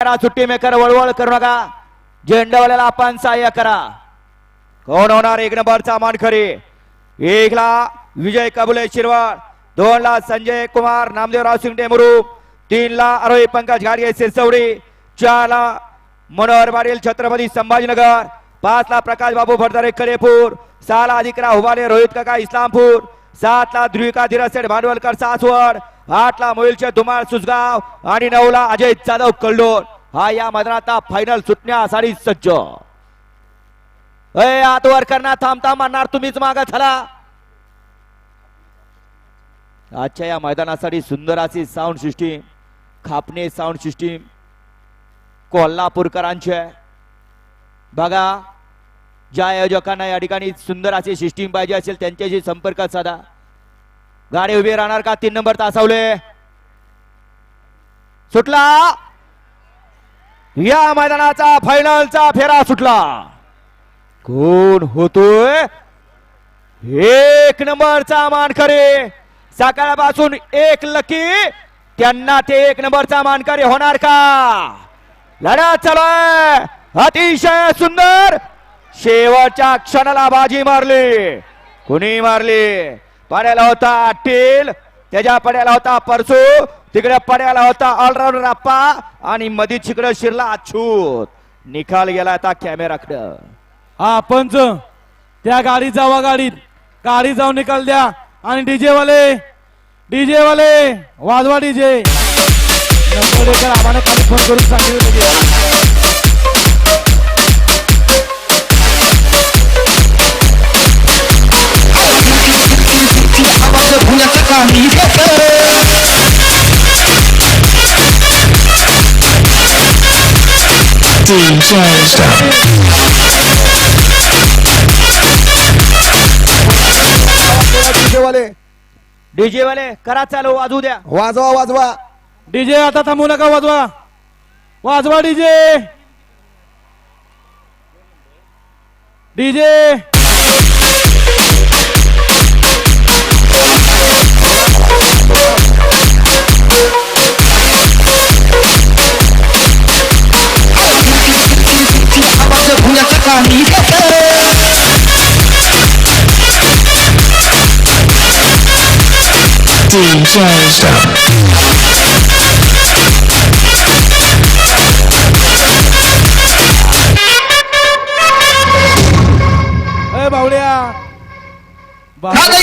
करा सुट्टी मेकर वळवळ करू नका. झेंडावाल्याला आपण सहाय्य करा. कोण होणार? एक नंबरचा मानखरी एकला विजय कबुले शिरवाड. दोन ला संजय कुमार नामदेवराव सिंग डेमरू तीन ला आरोही पंकज घाडगे सिरसवडी चार ला मनोहर पाटील छत्रपती संभाजीनगर. पाच ला प्रकाश बाबू भरदारे करेपूर सहा ला अधिकरा हुबाले रोहित काका इस्लामपूर. सात ला ध्रुविका धीरसेठ भांडवलकर सासवड. आठला मोहिलचे धुमाळ सुसगाव आणि नऊला अजय जाधव कल्लोळ हा या मैदानात फायनल सुटण्यासाठी सज्ज. अय आत वर्करना करणार थांबता मारणार तुम्हीच मागा झाला आजच्या या मैदानासाठी सुंदर अशी sound system Khapane sound system कोल्हापूरकरांचे बघा ज्या आयोजकांना या ठिकाणी सुंदर अशी सिस्टीम पाहिजे असेल त्यांच्याशी संपर्क साधा. गाडी उभी राहणार का? तीन नंबर तासावले. सुटला. या मैदानाचा फायनलचा फेरा सुटला. कोण होतोय? एक नंबरचा मानकरी. सकाळपासून एक लकी त्यांना ते एक नंबरचा मानकरी होणार का? लढत चालू अतिशय सुंदर. शेवटच्या क्षणाला बाजी मारली. कुणी मारली? पड्याला होता टील त्याच्या पड्याला होता परसू तिकडे पड्याला होता ऑलराऊंडर अप्पा आणि मधी तिकडे शिरला अछूत. निकाल गेला आता कॅमेराकडं हा पंच. त्या गाडीत जावा गाडीत. गाडी जाऊन निकाल द्या. आणि डीजे वाले डीजे. वाले वाजवा डीजे आम्हाला फोन करून सांगितलं DJ Stop. वाले. डीजे वाले करा चालू वाजू द्या. वाजवा वाजवा. डीजे आता थांबू नका वाजवा. वाजवा DJ DJ DJ Stop. Baulia. Baulia.